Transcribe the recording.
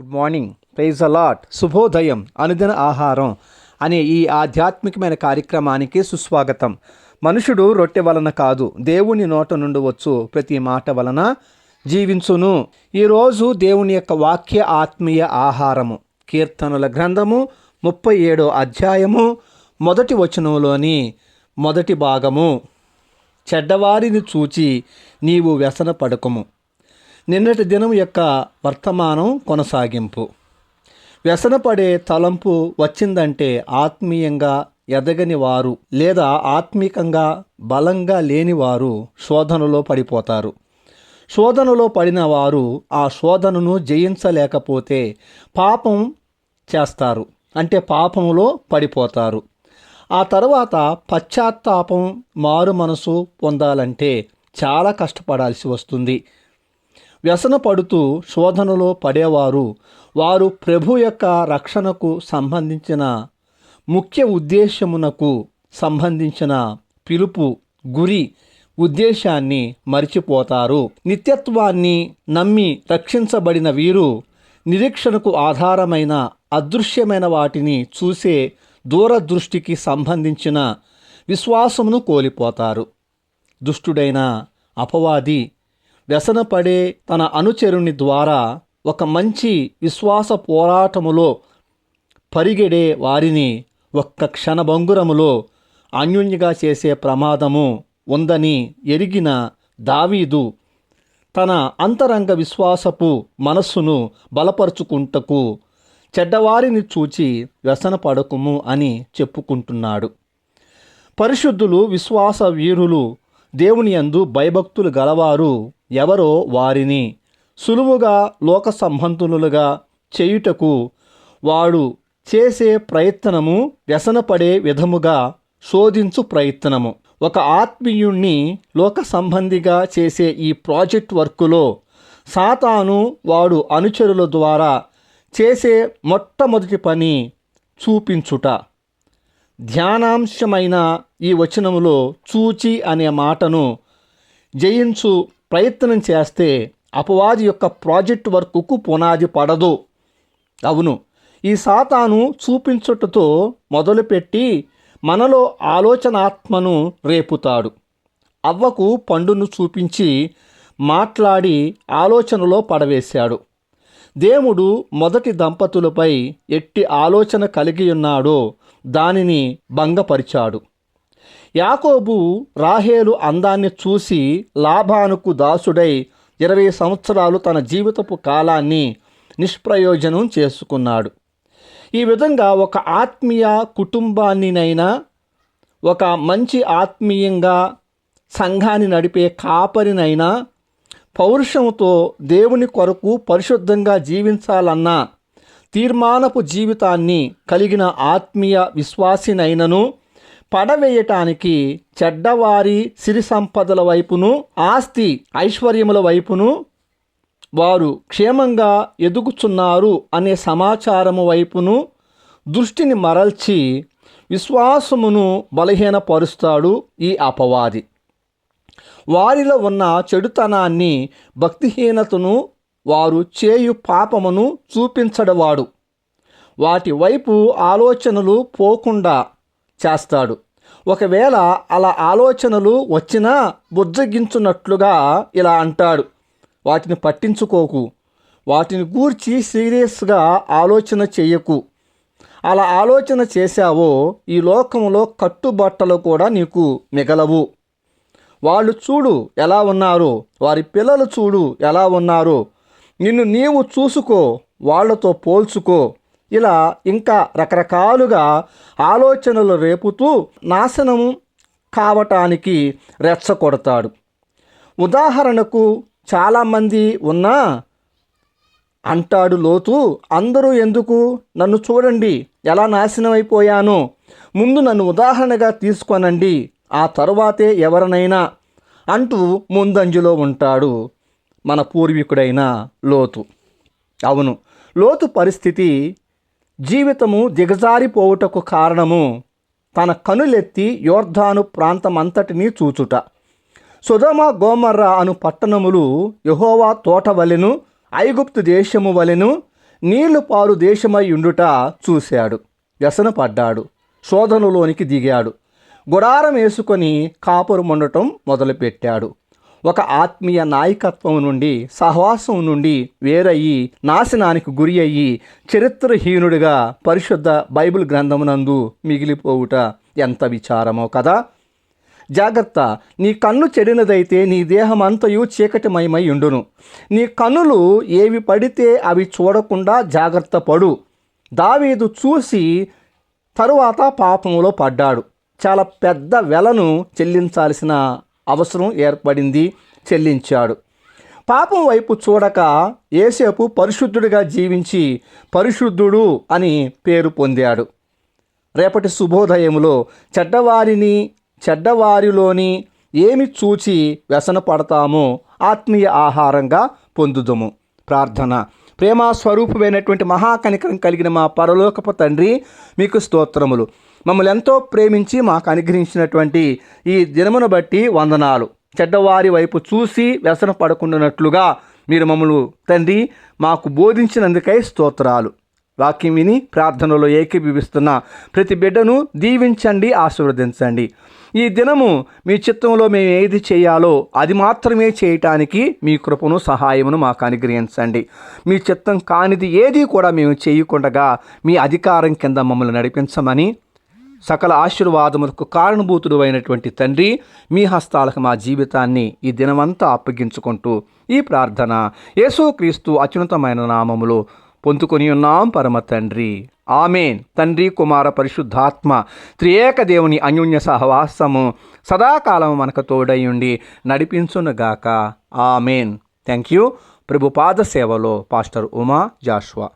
Good morning praise allot శుభోదయం. అనుదిన ఆహారం అనే ఈ ఆధ్యాత్మికమైన కార్యక్రమానికి సుస్వాగతం. మనుషుడు రొట్టె వలన కాదు దేవుని నోట నుండి వచ్చు ప్రతి మాట వలన జీవించును. ఈరోజు దేవుని యొక్క వాక్య ఆత్మీయ ఆహారము. కీర్తనల గ్రంథము ముప్పై ఏడో అధ్యాయము మొదటి వచనంలోని మొదటి భాగము. చెడ్డవారిని చూచి నీవు వ్యసన పడకము నిన్నటి దినం యొక్క వర్తమానం కొనసాగింపు. వ్యసనపడే తలంపు వచ్చిందంటే ఆత్మీయంగా ఎదగని వారు లేదా ఆత్మీకంగా బలంగా లేనివారు శోధనలో పడిపోతారు. శోధనలో పడిన వారు ఆ శోధనను జయించలేకపోతే పాపం చేస్తారు. అంటే పాపంలో పడిపోతారు. ఆ తర్వాత పశ్చాత్తాపం మారు మనసు పొందాలంటే చాలా కష్టపడాల్సి వస్తుంది. వ్యసన పడుతూ శోధనలో పడేవారు. వారు ప్రభు యొక్క రక్షణకు సంబంధించిన ముఖ్య ఉద్దేశమునకు సంబంధించిన పిలుపు గురి ఉద్దేశాన్ని మరిచిపోతారు. నిత్యత్వాన్ని నమ్మి రక్షించబడిన వీరు నిరీక్షణకు ఆధారమైన అదృశ్యమైన వాటిని చూసే దూరదృష్టికి సంబంధించిన విశ్వాసమును కోల్పోతారు. దుష్టుడైన అపవాది వ్యసనపడే తన అనుచరుని ద్వారా ఒక మంచి విశ్వాస పోరాటములో పరిగెడే వారిని ఒక్క క్షణభంగురములో అన్యోన్యగా చేసే ప్రమాదము ఉందని ఎరిగిన దావీదు తన అంతరంగ విశ్వాసపు మనస్సును బలపరుచుకుంటకు చెడ్డవారిని చూచి వ్యసన పడకుము అని చెప్పుకుంటున్నాడు. పరిశుద్ధులు విశ్వాస వీరులు దేవుని యందు భయభక్తులు గలవారు ఎవరో వారిని. సులువుగా లోక సంబంధులుగా చేయుటకు వాడు చేసే ప్రయత్నము వ్యసనపడే విధముగా శోధించు ప్రయత్నము. ఒక ఆత్మీయుణ్ణి లోక సంబంధిగా చేసే ఈ ప్రాజెక్ట్ వర్కులో సాతాను వాడు అనుచరుల ద్వారా చేసే మొట్టమొదటి పని చూపించుట. ధ్యానాంశమైన ఈ వచనములో చూచి అనే మాటను జయించు ప్రయత్నం చేస్తే అపవాది యొక్క ప్రాజెక్ట్ వర్కుకు పునాది పడదు. అవును ఈ సాతాను చూపించుటతో మొదలుపెట్టి మనలో ఆలోచనాత్మను రేపుతాడు. అవ్వకు పండును చూపించి మాట్లాడి ఆలోచనలో పడవేశాడు. దేవుడు మొదటి దంపతులపై ఎట్టి ఆలోచన కలిగి ఉన్నాడో దానిని భంగపరిచాడు. యాకోబు రాహేలు అందాన్ని చూసి లాభానుకు దాసుడై ఇరవై సంవత్సరాలు తన జీవితపు కాలాన్ని నిష్ప్రయోజనం చేసుకున్నాడు. ఈ విధంగా ఒక ఆత్మీయ కుటుంబాన్నినైనా ఒక మంచి ఆత్మీయంగా సంఘాన్ని నడిపే కాపరినైనా పౌరుషంతో దేవుని కొరకు పరిశుద్ధంగా జీవించాలన్న తీర్మానపు జీవితాన్ని కలిగిన ఆత్మీయ విశ్వాసినైనను పడవేయటానికి చెడ్డవారి సిరి సంపదల వైపును ఆస్తి ఐశ్వర్యముల వైపును వారు క్షేమంగా ఎదుగుచున్నారు అనే సమాచారము వైపును దృష్టిని మరల్చి విశ్వాసమును బలహీనపరుస్తాడు ఈ అపవాది. వారిలో ఉన్న చెడుతనాన్ని భక్తిహీనతను వారు చేయు పాపమును చూపించడవాడు. వాటి వైపు ఆలోచనలు పోకుండా చేస్తాడు. ఒకవేళ అలా ఆలోచనలు వచ్చినా బుజ్జగించున్నట్లుగా ఇలా అంటాడు. వాటిని పట్టించుకోకు. వాటిని గూర్చి సీరియస్గా ఆలోచన చేయకు. అలా ఆలోచన చేశావో ఈ లోకంలో కట్టుబట్టలు కూడా నీకు మిగలవు. వాళ్ళు చూడు ఎలా ఉన్నారో. వారి పిల్లలు చూడు ఎలా ఉన్నారో. నిన్ను నీవు చూసుకో వాళ్ళతో పోల్చుకో. ఇలా ఇంకా రకరకాలుగా ఆలోచనలు రేపుతూ నాశనం కావటానికి రెచ్చగొడతాడు. ఉదాహరణకు చాలామంది ఉన్నా అంటాడు లోతు అందరూ ఎందుకు? నన్ను చూడండి ఎలా నాశనం ముందు నన్ను ఉదాహరణగా తీసుకొనండి ఆ తరువాతే ఎవరినైనా అంటూ ముందంజలో ఉంటాడు. మన పూర్వీకుడైన లోతు. అవును లోతు పరిస్థితి జీవితము దిగజారిపోవుటకు కారణము తన కనులెత్తి యోర్ధాను ప్రాంతమంతటినీ చూచుట. సుధమ గోమర్ర అను పట్టణములు యహోవా తోట వలెను ఐగుప్తు దేశము వలెను నీళ్ళు పారు దేశమై ఉండుట చూశాడు. వ్యసన పడ్డాడు శోధనలోనికి దిగాడు. గుడారం వేసుకొని కాపురం మొదలుపెట్టాడు. ఒక ఆత్మీయ నాయకత్వం నుండి సహవాసం నుండి వేరయ్యి నాశనానికి గురి అయ్యి చరిత్రహీనుడిగా పరిశుద్ధ బైబిల్ గ్రంథమునందు మిగిలిపోవుట ఎంత విచారమో కదా? జాగ్రత్త. నీ కన్ను చెడినదైతే నీ దేహమంతయు చీకటిమయమై ఉండును. నీ కన్నులు ఏవి పడితే అవి చూడకుండా జాగ్రత్త పడు. దావీదు చూసి తరువాత పాపంలో పడ్డాడు. చాలా పెద్ద వెలను చెల్లించాల్సిన అవసరం ఏర్పడింది చెల్లించాడు. పాపం వైపు చూడక ఏసేపు పరిశుద్ధుడిగా జీవించి పరిశుద్ధుడు అని పేరు పొందాడు. రేపటి శుభోదయంలో చెడ్డవారిని చెడ్డవారిలోని ఏమి చూచి వ్యసన పడతామో ఆత్మీయ ఆహారంగా పొందుదుము. ప్రార్థన. ప్రేమ స్వరూపమైనటువంటి మహాకనికరం కలిగిన మా పరలోకపు తండ్రి మీకు స్తోత్రములు. మమ్మల్ని ఎంతో ప్రేమించి మాకు అనుగ్రహించినటువంటి ఈ దినమును బట్టి వందనాలు. చెడ్డవారి వైపు చూసి వ్యసన పడకుండానట్లుగా మీరు మమ్మల్ని తండ్రి మాకు బోధించినందుకై స్తోత్రాలు. వాక్యం విని ప్రార్థనలో ఏకీభవిస్తున్న ప్రతి బిడ్డను దీవించండి ఆశీర్వదించండి. ఈ దినము మీ చిత్తంలో మేము ఏది చేయాలో అది మాత్రమే చేయటానికి మీ కృపను సహాయమును మాకు అనుగ్రహించండి. మీ చిత్తం కానిది ఏది కూడా మేము చేయకుండగా మీ అధికారం కింద మమ్మల్ని నడిపించమని సకల ఆశీర్వాదములకు కారణభూతుడు అయినటువంటి తండ్రి మీ హస్తాలకు మా జీవితాన్ని ఈ దినమంతా అప్పగించుకుంటూ ఈ ప్రార్థన యేసుక్రీస్తు అత్యున్నతమైన నామములో పొందుకొని ఉన్నాం పరమ తండ్రి. ఆమెన్. తండ్రి కుమార పరిశుద్ధాత్మ త్రియేక దేవుని అన్యోన్య సహవాసము సదాకాలం మనకు తోడయుండి నడిపించునుగాక. ఆమెన్. థ్యాంక్ యూ ప్రభుపాద సేవలో పాస్టర్ ఉమా జాష్వా.